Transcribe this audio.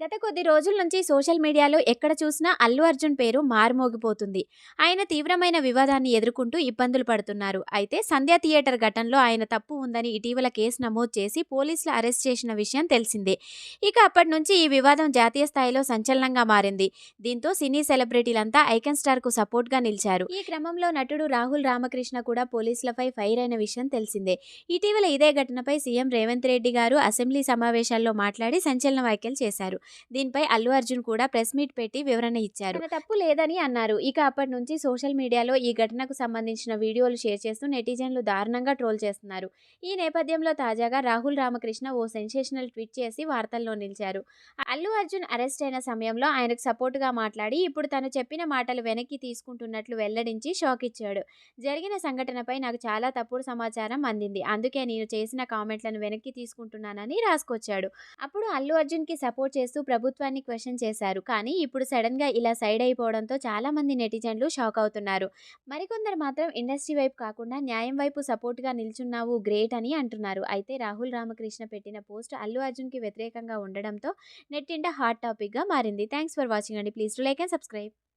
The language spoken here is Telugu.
గత కొద్ది రోజుల నుంచి సోషల్ మీడియాలో ఎక్కడ చూసినా అల్లు అర్జున్ పేరు మారుమోగిపోతుంది. ఆయన తీవ్రమైన వివాదాన్ని ఎదుర్కొంటూ ఇబ్బందులు పడుతున్నారు. అయితే సంధ్యా థియేటర్ ఘటనలో ఆయన తప్పు ఉందని ఇటీవల కేసు నమోదు చేసి పోలీసులు అరెస్ట్ చేసిన విషయం తెలిసిందే. ఇక అప్పటి నుంచి ఈ వివాదం జాతీయ స్థాయిలో సంచలనంగా మారింది. దీంతో సినీ సెలబ్రిటీలంతా ఐకన్ స్టార్కు సపోర్ట్గా నిలిచారు. ఈ క్రమంలో నటుడు రాహుల్ రామకృష్ణ కూడా పోలీసులపై ఫైర్ అయిన విషయం తెలిసిందే. ఇటీవల ఇదే ఘటనపై సీఎం రేవంత్ రెడ్డి గారు అసెంబ్లీ సమావేశాల్లో మాట్లాడి సంచలన వ్యాఖ్యలు చేశారు. దీనిపై అల్లు అర్జున్ కూడా ప్రెస్ మీట్ పెట్టి వివరణ ఇచ్చారు. తప్పు లేదని అన్నారు. ఇక అప్పటి నుంచి సోషల్ మీడియాలో ఈ ఘటనకు సంబంధించిన వీడియోలు షేర్ చేస్తూ నెటిజన్లు దారుణంగా ట్రోల్ చేస్తున్నారు. ఈ నేపథ్యంలో తాజాగా రాహుల్ రామకృష్ణ ఓ సెన్సేషనల్ ట్వీట్ చేసి వార్తల్లో నిలిచారు. అల్లు అర్జున్ అరెస్ట్ అయిన సమయంలో ఆయనకు సపోర్టుగా మాట్లాడి ఇప్పుడు తను చెప్పిన మాటలు వెనక్కి తీసుకుంటున్నట్లు వెల్లడించి షాక్ ఇచ్చాడు. జరిగిన సంఘటనపై నాకు చాలా తప్పుడు సమాచారం అందింది. అందుకే నేను చేసిన కామెంట్లను వెనక్కి తీసుకుంటున్నానని రాసుకొచ్చాడు. అప్పుడు అల్లు అర్జున్కి సపోర్ట్ చేస్తూ ప్రభుత్వాన్ని క్వశ్చన్ చేశారు. కానీ ఇప్పుడు సడన్గా ఇలా సైడ్ అయిపోవడంతో చాలా మంది నెటిజన్లు షాక్ అవుతున్నారు. మరికొందరు మాత్రం ఇండస్ట్రీ వైపు కాకుండా న్యాయం వైపు సపోర్ట్గా నిల్చున్నావు గ్రేట్ అని అంటున్నారు. అయితే రాహుల్ రామకృష్ణ పెట్టిన పోస్ట్ అల్లు అర్జున్కి వ్యతిరేకంగా ఉండడంతో నెట్టింట హాట్ టాపిక్గా మారింది. థ్యాంక్స్ ఫర్ వాచింగ్ అండి. Please to like and subscribe.